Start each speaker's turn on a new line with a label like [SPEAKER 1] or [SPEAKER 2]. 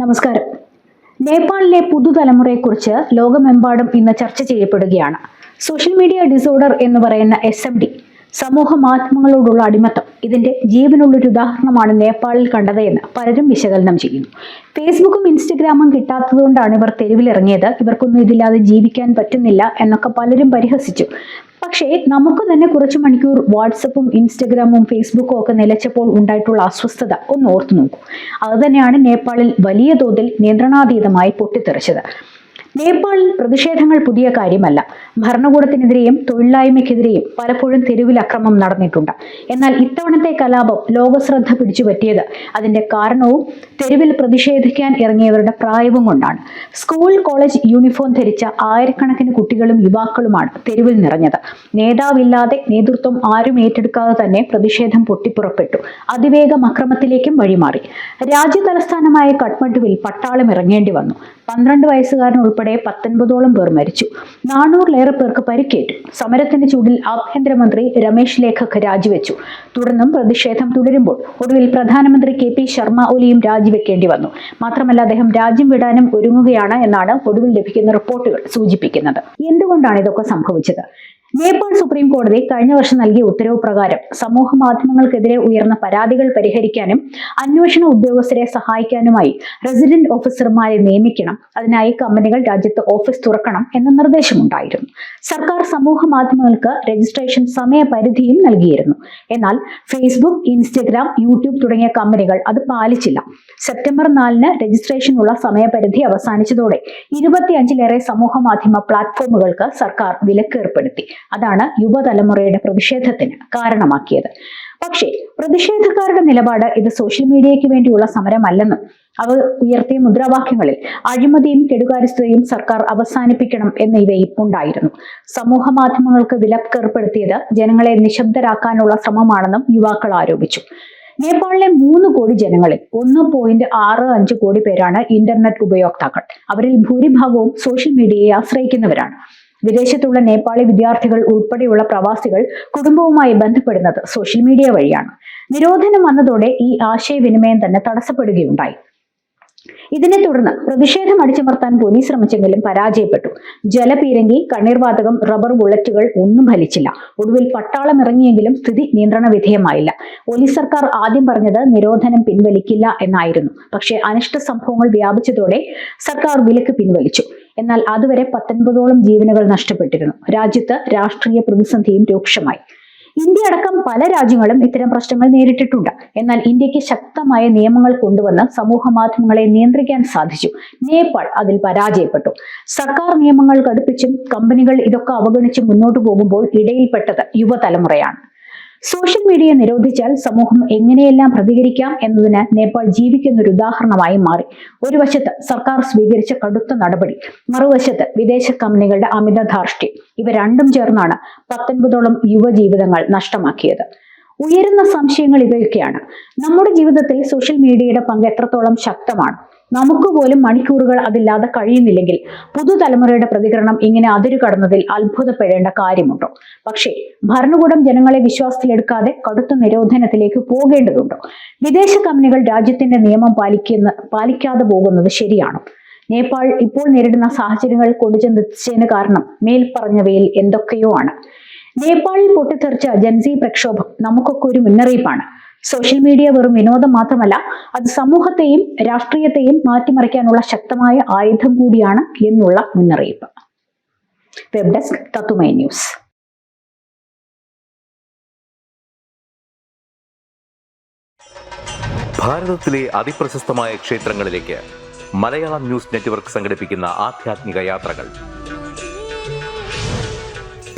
[SPEAKER 1] നമസ്കാരം. നേപ്പാളിലെ പുതുതലമുറയെക്കുറിച്ച് ലോകമെമ്പാടും ഇന്ന് ചർച്ച ചെയ്യപ്പെടുകയാണ്. സോഷ്യൽ മീഡിയ ഡിസോർഡർ എന്ന് പറയുന്ന എസ് എം ഡി സമൂഹ മാധ്യമങ്ങളോടുള്ള അടിമത്തം. ഇതിന്റെ ജീവനുള്ളൊരു ഉദാഹരണമാണ് നേപ്പാളിൽ കണ്ടത് എന്ന് പലരും വിശകലനം ചെയ്യുന്നു. ഫേസ്ബുക്കും ഇൻസ്റ്റഗ്രാമും കിട്ടാത്തതുകൊണ്ടാണ് ഇവർ തെരുവിലിറങ്ങിയത്. ഇവർക്കൊന്നും ഇതില്ലാതെ ജീവിക്കാൻ പറ്റുന്നില്ല എന്നൊക്കെ പലരും പരിഹസിച്ചു. പക്ഷേ നമുക്ക് തന്നെ കുറച്ച് മണിക്കൂർ വാട്സപ്പും ഇൻസ്റ്റഗ്രാമും ഫേസ്ബുക്കും ഒക്കെ നിലച്ചപ്പോൾ ഉണ്ടായിട്ടുള്ള അസ്വസ്ഥത ഒന്ന് ഓർത്തു നോക്കൂ. അതുതന്നെയാണ് നേപ്പാളിൽ വലിയ തോതിൽ നിയന്ത്രണാതീതമായി പൊട്ടിത്തെറിച്ചത്. നേപ്പാളിൽ പ്രതിഷേധങ്ങൾ പുതിയ കാര്യമല്ല. ഭരണകൂടത്തിനെതിരെയും തൊഴിലില്ലായ്മയ്ക്കെതിരെയും പലപ്പോഴും തെരുവിൽ അക്രമം നടന്നിട്ടുണ്ട്. എന്നാൽ ഇത്തവണത്തെ കലാപം ലോകശ്രദ്ധ പിടിച്ചുപറ്റിയത് അതിന്റെ കാരണവും തെരുവിൽ പ്രതിഷേധിക്കാൻ ഇറങ്ങിയവരുടെ പ്രായവും കൊണ്ടാണ്. സ്കൂൾ കോളേജ് യൂണിഫോം ധരിച്ച ആയിരക്കണക്കിന് കുട്ടികളും യുവാക്കളുമാണ് തെരുവിൽ നിറഞ്ഞത്. നേതാവില്ലാതെ നേതൃത്വം ആരും ഏറ്റെടുക്കാതെ തന്നെ പ്രതിഷേധം പൊട്ടിപ്പുറപ്പെട്ടു. അതിവേഗം അക്രമത്തിലേക്കും വഴിമാറി. രാജ്യ തലസ്ഥാനമായ കഠ്മണ്ഡുവിൽ പട്ടാളം ഇറങ്ങേണ്ടി വന്നു. പന്ത്രണ്ട് വയസ്സുകാരൻ ഉൾപ്പെടെ പത്തൊൻപതോളം പേർ മരിച്ചു. നാനൂറിലേറെ പേർക്ക് പരിക്കേറ്റു. സമരത്തിന്റെ ചൂടിൽ ആഭ്യന്തരമന്ത്രി രമേശ് ലേഖക് രാജിവെച്ചു. തുടർന്നും പ്രതിഷേധം തുടരുമ്പോൾ ഒടുവിൽ പ്രധാനമന്ത്രി കെ പി ശർമ്മ ഒലിയും രാജിവെക്കേണ്ടി വന്നു. മാത്രമല്ല അദ്ദേഹം രാജ്യം വിടാനും ഒരുങ്ങുകയാണ് എന്നാണ് ഒടുവിൽ ലഭിക്കുന്ന റിപ്പോർട്ടുകൾ സൂചിപ്പിക്കുന്നത്. എന്തുകൊണ്ടാണ് ഇതൊക്കെ സംഭവിച്ചത്? നേപ്പാൾ സുപ്രീം കോടതി കഴിഞ്ഞ വർഷം നൽകിയ ഉത്തരവ് പ്രകാരം സമൂഹ മാധ്യമങ്ങൾക്കെതിരെ ഉയർന്ന പരാതികൾ പരിഹരിക്കാനും അന്വേഷണ ഉദ്യോഗസ്ഥരെ സഹായിക്കാനുമായി റെസിഡന്റ് ഓഫീസർമാരെ നിയമിക്കണം. അതിനായി കമ്പനികൾ രാജ്യത്ത് ഓഫീസ് തുറക്കണം എന്ന നിർദ്ദേശമുണ്ടായിരുന്നു. സർക്കാർ സമൂഹ മാധ്യമങ്ങൾക്ക് രജിസ്ട്രേഷൻ സമയപരിധിയും നൽകിയിരുന്നു. എന്നാൽ ഫേസ്ബുക്ക് ഇൻസ്റ്റഗ്രാം യൂട്യൂബ് തുടങ്ങിയ കമ്പനികൾ അത് പാലിച്ചില്ല. സെപ്റ്റംബർ നാലിന് രജിസ്ട്രേഷനുള്ള സമയപരിധി അവസാനിച്ചതോടെ ഇരുപത്തിയഞ്ചിലേറെ സമൂഹ മാധ്യമ പ്ലാറ്റ്ഫോമുകൾക്ക് സർക്കാർ വിലക്ക് ഏർപ്പെടുത്തി അതാണ് യുവതലമുറയുടെ പ്രതിഷേധത്തിന് കാരണമാക്കിയത്. പക്ഷേ പ്രതിഷേധക്കാരുടെ നിലപാട് ഇത് സോഷ്യൽ മീഡിയയ്ക്ക് വേണ്ടിയുള്ള സമരമല്ലെന്നും അവ ഉയർത്തിയ മുദ്രാവാക്യങ്ങളിൽ അഴിമതിയും കെടുകാര്യസ്ഥതയും സർക്കാർ അവസാനിപ്പിക്കണം എന്നിവയും ഉണ്ടായിരുന്നു. സമൂഹ മാധ്യമങ്ങൾക്ക് വിലക്കേർപ്പെടുത്തിയത് ജനങ്ങളെ നിശബ്ദരാക്കാനുള്ള ശ്രമമാണെന്നും യുവാക്കൾ ആരോപിച്ചു. നേപ്പാളിലെ മൂന്ന് കോടി ജനങ്ങളിൽ ഒന്ന് പോയിന്റ് ആറ് അഞ്ച് കോടി പേരാണ് ഇന്റർനെറ്റ് ഉപയോക്താക്കൾ. അവരിൽ ഭൂരിഭാഗവും സോഷ്യൽ മീഡിയയെ ആശ്രയിക്കുന്നവരാണ്. വിദേശത്തുള്ള നേപ്പാളി വിദ്യാർത്ഥികൾ ഉൾപ്പെടെയുള്ള പ്രവാസികൾ കുടുംബവുമായി ബന്ധപ്പെടുന്നത് സോഷ്യൽ മീഡിയ വഴിയാണ്. നിരോധനം വന്നതോടെ ഈ ആശയവിനിമയം തന്നെ തടസ്സപ്പെടുകയുണ്ടായി. ഇതിനെ തുടർന്ന് പ്രതിഷേധം അടിച്ചമർത്താൻ പോലീസ് ശ്രമിച്ചെങ്കിലും പരാജയപ്പെട്ടു. ജലപീരങ്കി കണ്ണീർവാതകം റബ്ബർ ബുള്ളറ്റുകൾ ഒന്നും ഫലിച്ചില്ല. ഒടുവിൽ പട്ടാളം ഇറങ്ങിയെങ്കിലും സ്ഥിതി നിയന്ത്രണ വിധേയമായില്ല. പോലീസ് സർക്കാർ ആദ്യം പറഞ്ഞത് നിരോധനം പിൻവലിക്കില്ല എന്നായിരുന്നു. പക്ഷേ അനിഷ്ട സംഭവങ്ങൾ വ്യാപിച്ചതോടെ സർക്കാർ വിലക്ക് പിൻവലിച്ചു. എന്നാൽ അതുവരെ പത്തൊൻപതോളം ജീവനുകൾ നഷ്ടപ്പെട്ടിരുന്നു. രാജ്യത്ത് രാഷ്ട്രീയ പ്രതിസന്ധിയും രൂക്ഷമായി. ഇന്ത്യ അടക്കം പല രാജ്യങ്ങളും ഇത്തരം പ്രശ്നങ്ങൾ നേരിട്ടിട്ടുണ്ട്. എന്നാൽ ഇന്ത്യയ്ക്ക് ശക്തമായ നിയമങ്ങൾ കൊണ്ടുവന്ന് സമൂഹ മാധ്യമങ്ങളെ നിയന്ത്രിക്കാൻ സാധിച്ചു. നേപ്പാൾ അതിൽ പരാജയപ്പെട്ടു. സർക്കാർ നിയമങ്ങൾ കടുപ്പിച്ചും കമ്പനികൾ ഇതൊക്കെ അവഗണിച്ച് മുന്നോട്ട് പോകുമ്പോൾ ഇടയിൽപ്പെട്ടത് യുവതലമുറയാണ്. സോഷ്യൽ മീഡിയ നിരോധിച്ചാൽ സമൂഹം എങ്ങനെയെല്ലാം പ്രതികരിക്കാം എന്നതിന് നേപ്പാൾ ജീവിക്കുന്ന ഒരു ഉദാഹരണമായി മാറി. ഒരു വശത്ത് സർക്കാർ സ്വീകരിച്ച കടുത്ത നടപടി മറുവശത്ത് വിദേശ കമ്പനികളുടെ അമിത ധാർഷ്ട്യം ഇവ രണ്ടും ചേർന്നാണ് പത്തൊൻപതോളം യുവജീവിതങ്ങൾ നഷ്ടമാക്കിയത്. ഉയരുന്ന സംശയങ്ങൾ ഇവയൊക്കെയാണ്. നമ്മുടെ ജീവിതത്തിൽ സോഷ്യൽ മീഡിയയുടെ പങ്ക് എത്രത്തോളം ശക്തമാണ്? നമുക്ക് പോലും മണിക്കൂറുകൾ അതില്ലാതെ കഴിയുന്നില്ലെങ്കിൽ പുതുതലമുറയുടെ പ്രതികരണം ഇങ്ങനെ അതിരു കടന്നതിൽ അത്ഭുതപ്പെടേണ്ട കാര്യമുണ്ടോ. പക്ഷേ ഭരണകൂടം ജനങ്ങളെ വിശ്വാസത്തിലെടുക്കാതെ കടുത്ത നിരോധനത്തിലേക്ക് പോകേണ്ടതുണ്ടോ. വിദേശ കമ്പനികൾ രാജ്യത്തിന്റെ നിയമം പാലിക്കുന്ന പാലിക്കാതെ പോകുന്നത് ശരിയാണോ. നേപ്പാൾ ഇപ്പോൾ നേരിടുന്ന സാഹചര്യങ്ങൾ കൊണ്ടുചെന്നെത്തിച്ചതിന് കാരണം മേൽപ്പറഞ്ഞവയിൽ എന്തൊക്കെയോ ആണ്. നേപ്പാളിൽ പൊട്ടിത്തെറിച്ച ജൻസി പ്രക്ഷോഭം നമുക്കൊക്കെ ഒരു മുന്നറിയിപ്പാണ്. സോഷ്യൽ മീഡിയ വെറും വിനോദം മാത്രമല്ല അത് സമൂഹത്തെയും രാഷ്ട്രീയത്തെയും മാറ്റിമറിക്കാനുള്ള ശക്തമായ ആയുധം കൂടിയാണ് എന്നുള്ള മുന്നറിയിപ്പ്. വെബ് ഡെസ്ക് തത്തുമൈ ന്യൂസ്
[SPEAKER 2] ഭാരതത്തിലെ ക്ഷേത്രങ്ങളിലേക്ക് മലയാളം ന്യൂസ് നെറ്റ്വർക്ക് യാത്രകൾ.